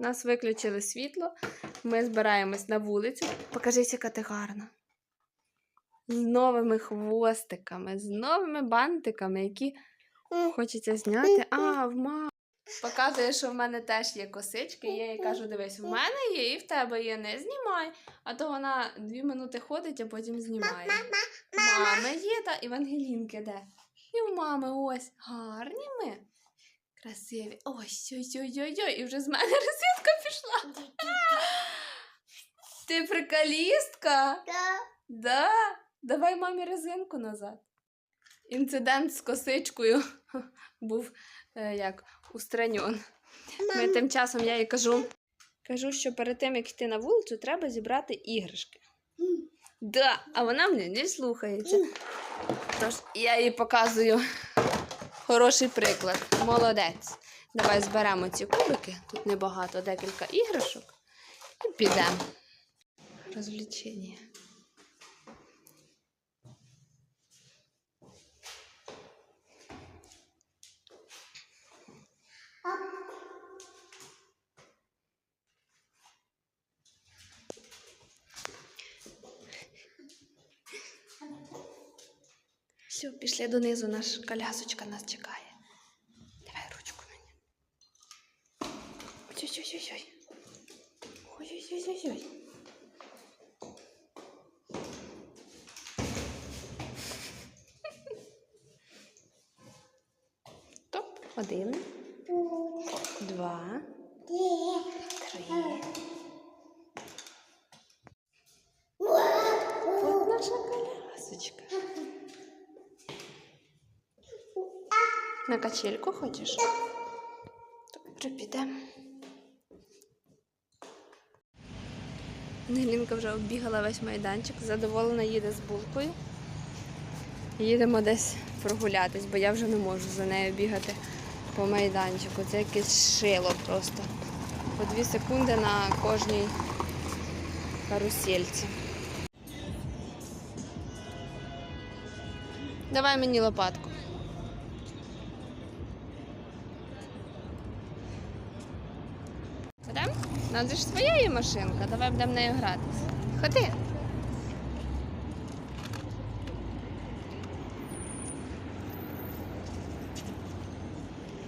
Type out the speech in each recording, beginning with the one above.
Нас виключили світло. Ми збираємось на вулицю. Покажись, яка ти гарна. З новими хвостиками, з новими бантиками, які хочеться зняти. А, в ма. Показує, що в мене теж є косички. Я їй кажу: дивись, в мене є і в тебе є, не знімай. А то вона дві минути ходить, а потім знімає. Мами є та Євангелінки де? І в мами ось гарні ми. Красиві. Ось ой ой ой ой І вже з мене розсвітка пішла. Ти приколістка? Да. Давай мамі резинку назад. Інцидент з косичкою був е, як устранен. Ми тим часом я їй кажу, кажу, що перед тим, як йти на вулицю, треба зібрати іграшки. Да, а вона мене не слухається. Тож я їй показую хороший приклад. Молодець. Давай зберемо ці кубики. Тут небагато, декілька іграшок. І підемо. Розвлічення. Все, пішли донизу, наш колясочка нас чекає. Давай ручку мені. Ой-ой-ой-ой. Ой-ой-ой-ой. Топ. Один. Два. Три. От наша колясочка. На качельку хочеш? Добре, підемо. Ангелінка вже оббігала весь майданчик, задоволена їде з булкою. Їдемо десь прогулятись, бо я вже не можу за нею бігати по майданчику. Це якесь шило просто. По дві секунди на кожній карусельці. Давай мені лопатку. У нас же ж своя є машинка, давай будемо нею гратись. Ходи.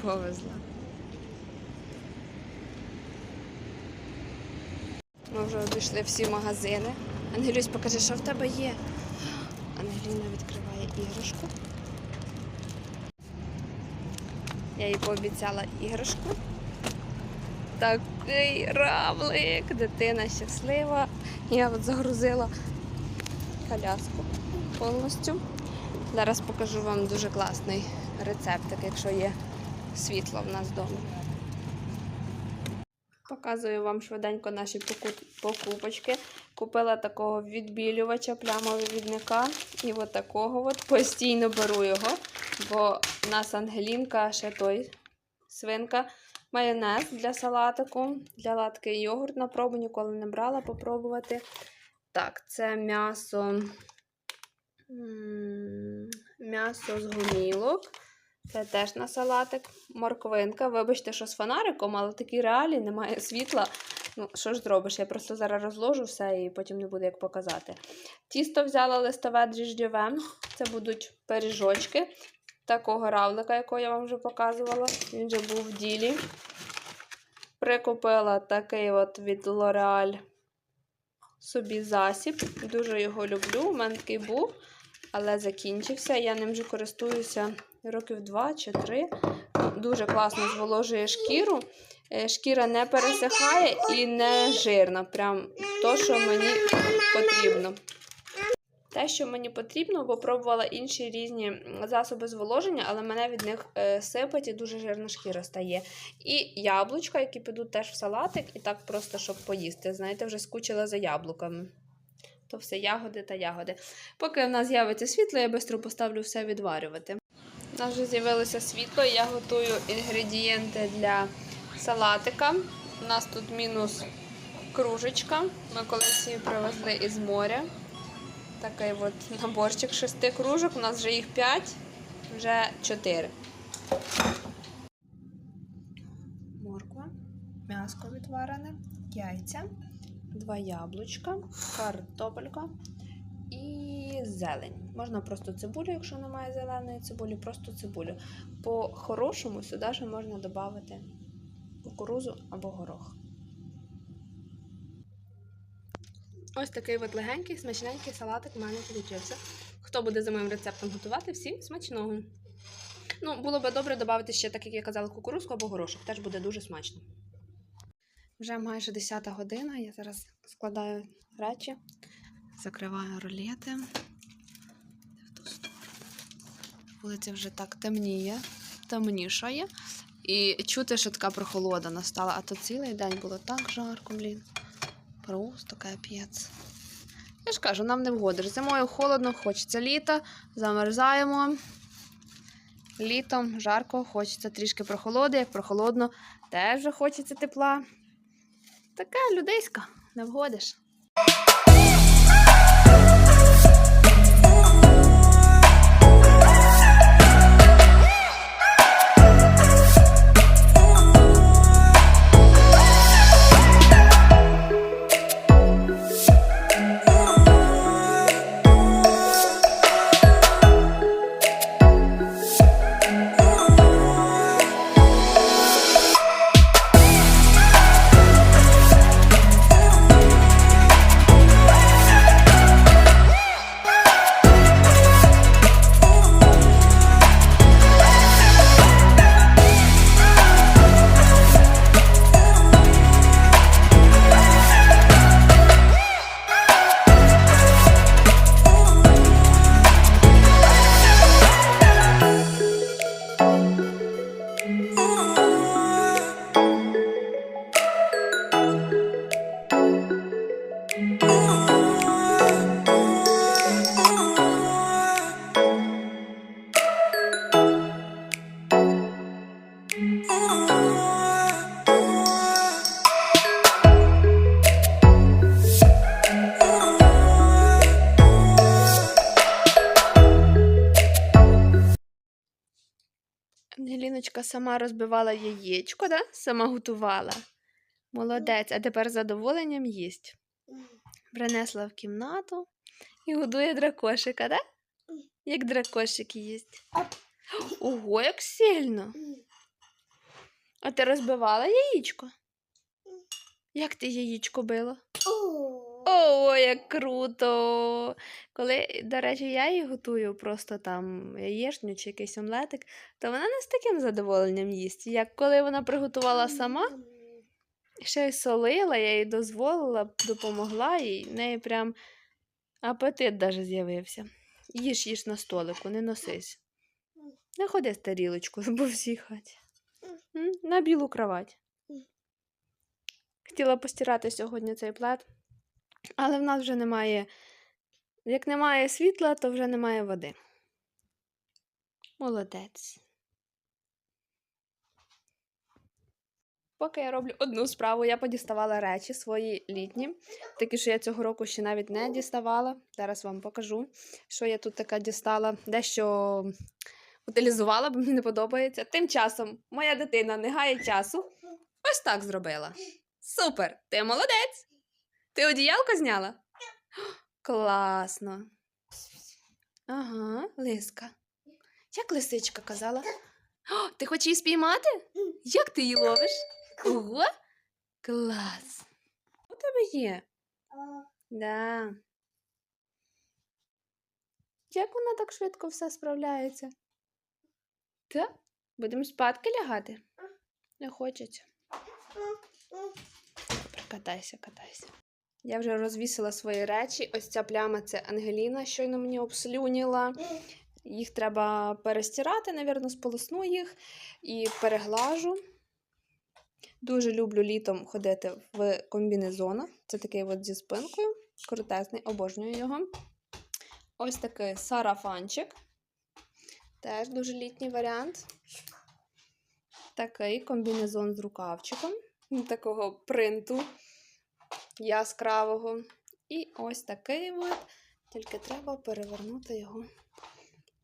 Повезла. Ми вже обійшли всі магазини. Ангелюсь, покажи, що в тебе є. Ангеліна відкриває іграшку. Я їй пообіцяла іграшку. Такий равлик, дитина щаслива. Я от загрузила коляску повністю. Зараз покажу вам дуже класний рецептик, якщо є світло в нас вдома. Показую вам швиденько наші покупочки. Купила такого відбілювача плямовідника і от такого от. Постійно беру його, бо в нас Ангелінка, ще той свинка. Майонез для салатику, для латки йогурт на пробу ніколи не брала попробувати. Так, це м'ясо. М'ясо з гумілок. Це теж на салатик. Морквинка. Вибачте, що з фонариком, але такі реалії, немає світла. Ну, що ж зробиш? Я просто зараз розложу все і потім не буде як показати. Тісто взяла листове дріжджове. Це будуть пиріжочки. Такого равлика, якого я вам вже показувала. Він вже був в ділі. Прикупила такий от від L'Oreal собі засіб. Дуже його люблю. У мене такий був, але закінчився. Я ним вже користуюся років 2 чи 3. Дуже класно зволожує шкіру. Е, Шкіра не пересихає і не жирна. Прям то, що мені потрібно. Те, що мені потрібно, бо пробувала інші різні засоби зволоження, але мене від них е, сипать і дуже жирна шкіра стає. І яблучка, які підуть теж в салатик, і так просто, щоб поїсти. Знаєте, вже скучила за яблуками. То все ягоди та ягоди. Поки в нас з'явиться світло, я швидко поставлю все відварювати. У нас вже з'явилося світло, я готую інгредієнти для салатика. У нас тут мінус кружечка. Ми колись її привезли із моря. Такий от наборчик шести кружок. У нас вже їх п'ять, вже чотири. Морква. м'яско відварене, яйця, два яблучка, картопелька і зелень. Можна просто цибулю, якщо немає зеленої цибулі, просто цибулю. По-хорошому сюди ще можна додати кукурузу або горох. Ось такий от легенький, смачненький салатик в мене вийшов. Хто буде за моїм рецептом готувати, всім смачного. Ну, було би добре додати ще, так як я казала, кукурузку або горошок. Теж буде дуже смачно. Вже майже 10 година. Я зараз складаю речі, закриваю ролети. В ту сторону. Вулиця вже так темніє, темнішає. І чути, що така прохолода настала, а то цілий день було так жарко, блін. Просто капець. Я ж кажу, нам не вгодиш. Зимою холодно, хочеться літа, замерзаємо. Літом жарко, хочеться трішки прохолоди, як прохолодно, теж хочеться тепла. Така людейська, не вгодиш. Ангеліночка сама розбивала яєчко, да? сама готувала. Молодець, а тепер з задоволенням їсть. Принесла в кімнату і годує дракошика, да? Як дракошик їсть. Ого, як сильно. А ти розбивала яєчко? Як ти яєчко била? О, як круто! Коли, до речі, я її готую просто там яєчню чи якийсь омлетик, то вона не з таким задоволенням їсть. Як коли вона приготувала сама, ще й солила, я їй дозволила, допомогла їй, в неї прям апетит даже з'явився. Їж, їж на столику, не носись. Не ходи з тарілочкою по всій хаті. На білу кровать. Хотіла постирати сьогодні цей плед, але в нас вже немає. Як немає світла, то вже немає води. Молодець. Поки я роблю одну справу, я подіставала речі свої літні, такі, що я цього року ще навіть не діставала. Зараз вам покажу, що я тут така дістала. Дещо утилізувала, бо мені не подобається. Тим часом моя дитина не гає часу. Ось так зробила. Супер! Ти молодець! Ти одіялко зняла? Класно. Ага, лиска. Як лисичка казала? О, ти хочеш її спіймати? Як ти її ловиш? Ого! Клас! У тебе є? Да. Як вона так швидко все справляється? Та? Будемо спадки лягати? Не хочеться. Катайся, катайся. Я вже розвісила свої речі. Ось ця пляма це Ангеліна, щойно мені обслюніла. Їх треба перестирати, навірно, сполосну їх і переглажу. Дуже люблю літом ходити в комбінезонах. Це такий от зі спинкою. Коротесний, обожнюю його. Ось такий сарафанчик. Теж дуже літній варіант. Такий комбінезон з рукавчиком. Такого принту яскравого. І ось такий от. Тільки треба перевернути його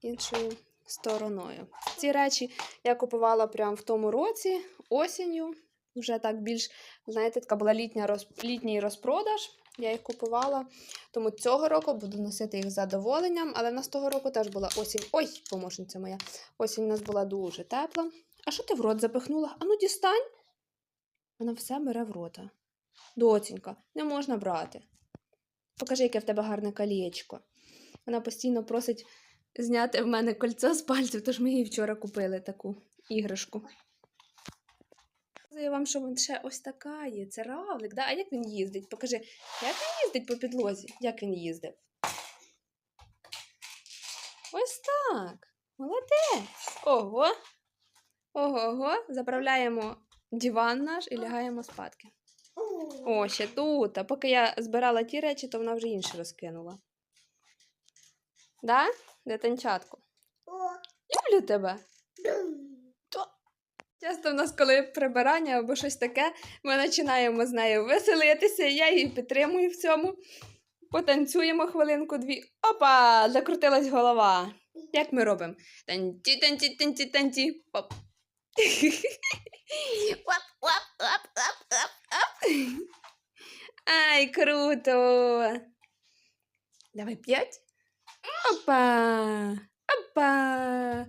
іншою стороною. Ці речі я купувала прямо в тому році, осінню. вже так більш, знаєте, така була літня літній розпродаж. Я їх купувала. Тому цього року буду носити їх з задоволенням. Але в нас того року теж була осінь. Ой, помощниця моя. Осінь у нас була дуже тепла. А що ти в рот запихнула? Ану, дістань. Вона все бере в рота. Доцінька, не можна брати. Покажи, яке в тебе гарне колечко. Вона постійно просить зняти в мене кольцо з пальців, тож ми їй вчора купили таку іграшку. Я вам, що ще ось така є. Це равлик. Да? А як він їздить? Покажи, як він їздить по підлозі? Як він їздив? Ось так. Молодець. Ого. Ого-го. Заправляємо диван наш і лягаємо спадки. О, ще тут. А поки я збирала ті речі, то вона вже інші розкинула. Да? Дитинчатку? Люблю тебе. Часто в нас, коли прибирання або щось таке, ми починаємо з нею веселитися, я її підтримую в цьому. Потанцюємо хвилинку-дві. Опа! Закрутилась голова. Як ми робимо? Танці, танці, танці, танці. Оп. Оп, оп, оп, оп, оп, оп. Ай, круто! Давай п'ять. Опа! Опа!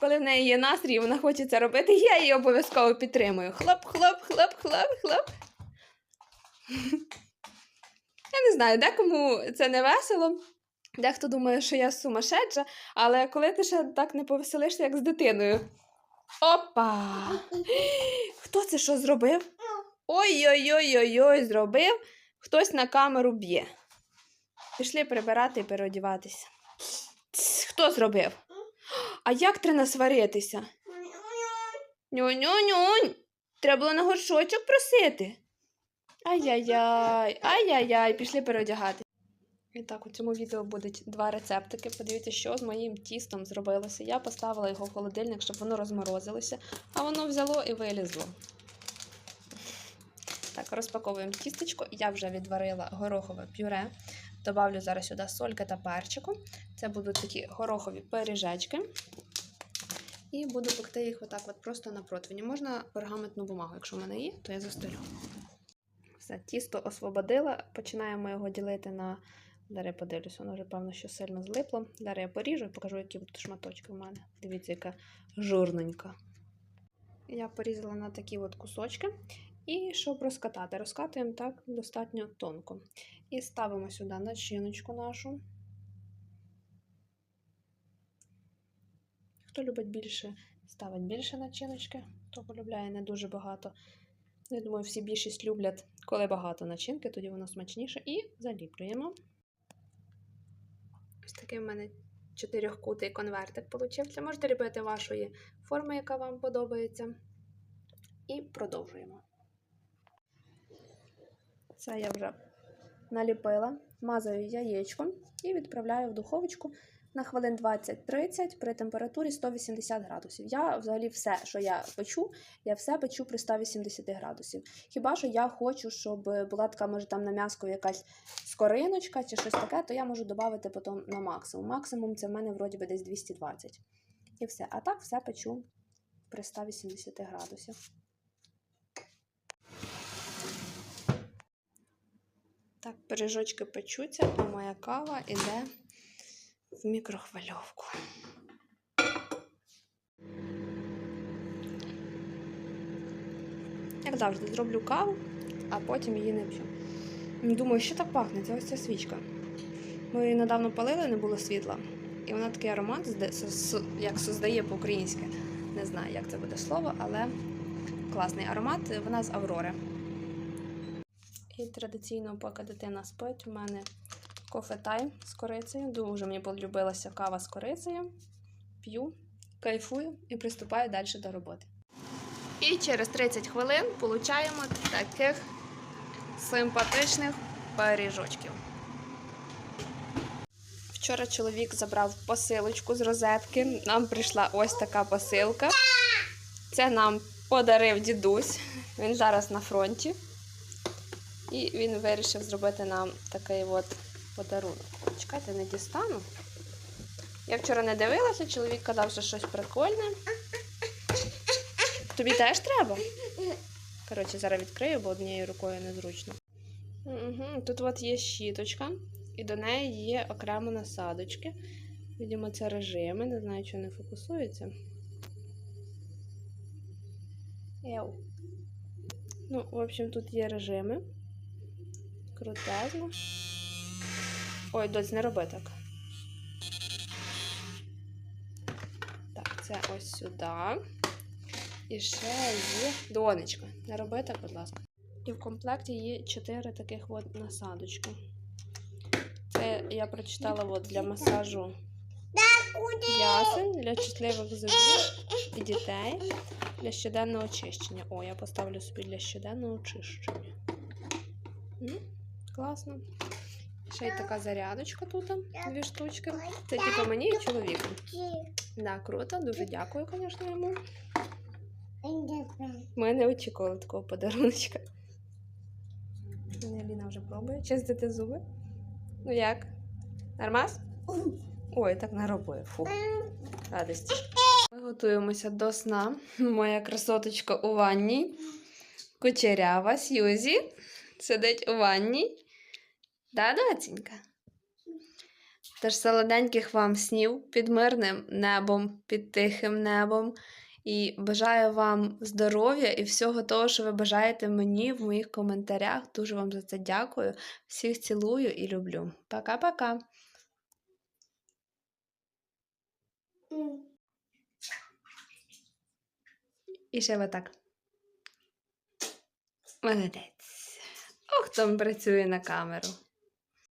Коли в неї є настрій, вона хоче це робити, я її обов'язково підтримую. Хлоп, хлоп, хлоп, хлоп, хлоп. Я не знаю, декому це не весело. Дехто думає, що я сумасшедша, але коли ти ще так не повеселишся, як з дитиною. Опа! Хто це що зробив? Ой-ой-ой-ой-ой, зробив. Хтось на камеру б'є. Пішли прибирати і переодіватися. Хто зробив? А як треба сваритися? Ню-ню-нюнь. Треба було на горшочок просити. Ай-яй-яй, ай-яй-яй, пішли переодягати. І так, у цьому відео будуть два рецептики. Подивіться, що з моїм тістом зробилося. Я поставила його в холодильник, щоб воно розморозилося, а воно взяло і вилізло. Так, розпаковуємо тістечко. Я вже відварила горохове пюре. Добавлю зараз сюди сольки та перчику. Це будуть такі горохові пиріжечки. І буду пекти їх отак от просто на противні. Можна пергаментну бумагу, якщо в мене є, то я застелю. Все, тісто освободила. Починаємо його ділити на. Зараз я подивлюся, воно вже, певно, що сильно злипло. Зараз я поріжу і покажу, які будуть шматочки в мене. Дивіться, яка жирненька. Я порізала на такі от кусочки. І щоб розкатати, розкатуємо так достатньо тонко. І ставимо сюди начиночку нашу. Хто любить більше, ставить більше начиночки, хто полюбляє не дуже багато. Я думаю, всі більшість люблять, коли багато начинки, тоді воно смачніше. І заліплюємо. Ось такий в мене чотирьохкутий конвертик получився. Можете робити вашої форми, яка вам подобається. І продовжуємо. Це я вже наліпила, мазаю яєчком і відправляю в духовочку на хвилин 20-30 при температурі 180 градусів. Я взагалі все, що я печу, я все печу при 180 градусів. Хіба що я хочу, щоб була така, може, там на м'яско якась скориночка чи щось таке, то я можу додати потім на максимум. Максимум це в мене вроді би десь 220. І все. А так все печу при 180 градусів. Так, пиріжочки печуться, а моя кава йде в мікрохвильовку. Як завжди, зроблю каву, а потім її не п'ю. Думаю, що так пахне? Це ось ця свічка. Ми її недавно палили, не було світла. І вона такий аромат, як создає по-українськи. Не знаю, як це буде слово, але класний аромат. Вона з Аврори. І традиційно, поки дитина спить, у мене кофе тайм з корицею. Дуже мені полюбилася кава з корицею. П'ю, кайфую і приступаю далі до роботи. І через 30 хвилин получаємо таких симпатичних пиріжочків. Вчора чоловік забрав посилочку з розетки. Нам прийшла ось така посилка. Це нам подарив дідусь. Він зараз на фронті. І він вирішив зробити нам такий от подарунок. Чекайте, не дістану. Я вчора не дивилася, чоловік казав, що щось прикольне. Тобі теж треба? Коротше, зараз відкрию, бо однією рукою незручно. Угу. Тут от є щіточка, і до неї є окремо насадочки. Видимо, це режими, не знаю, чого не фокусується. Еу. Ну, в общем, тут є режими. Крутезно. Ой, доць, не роби так. Так, це ось сюди. І ще є донечка. Не роби так, будь ласка. І в комплекті є чотири таких от насадочки. Це я прочитала от для масажу ясен, для чутливих зубів і дітей для щоденного очищення. О, я поставлю собі для щоденного очищення. М, Класно. Ще й така зарядочка тут, дві штучки. Це типу мені і чоловіку. Да, круто, дуже дякую, звісно, йому. Ми не очікували такого подаруночка. Аліна вже пробує чистити зуби. Ну як? Нормас? Ой, так не робив. Фу. Радості. Ми готуємося до сна. Моя красоточка у ванні. Кучерява Сьюзі сидить у ванні. Да, доцінька? Тож солоденьких вам снів під мирним небом, під тихим небом. І бажаю вам здоров'я і всього того, що ви бажаєте мені в моїх коментарях. Дуже вам за це дякую. Всіх цілую і люблю. Пока-пока. І ще отак. Молодець. Ох, там працює на камеру.